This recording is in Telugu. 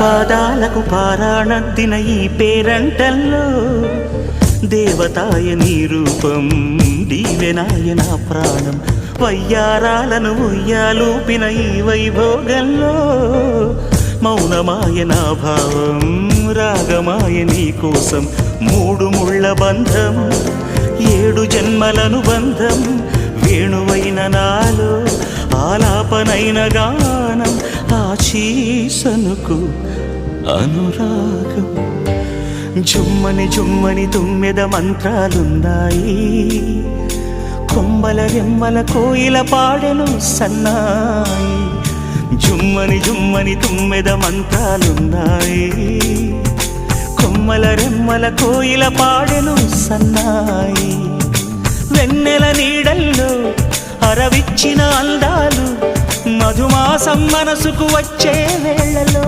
పాదాలకు పారాణద్దిన ఈ పేరంటల్లో దేవతాయ నీ రూపం దీవెనాయ నా ప్రాణం. వయ్యారాలను ఉయ్యాలూపిన ఈ వైభోగంలో మౌనమాయ నా భావం రాగమాయ నీ కోసం మూడు ముళ్ళ బంధం ఏడు జన్మలను బంధం వేణువైన నాలో ఆలాపనైనగా గానం అనురాగం. జుమ్మని జుమ్మని తుమ్మెద మంత్రాలున్నాయి. కొమ్మల రెమ్మల కోయిల పాడెను సన్నాయి. జుమ్మని జుమ్మని తుమ్మెద మంత్రాలున్నాయి. కొమ్మల రెమ్మల కోయిల పాడెను సన్నాయి. వెన్నెల నీడల్లో అరవిచ్చిన అందాలు మధుమాసం మనసుకు వచ్చే వేళలో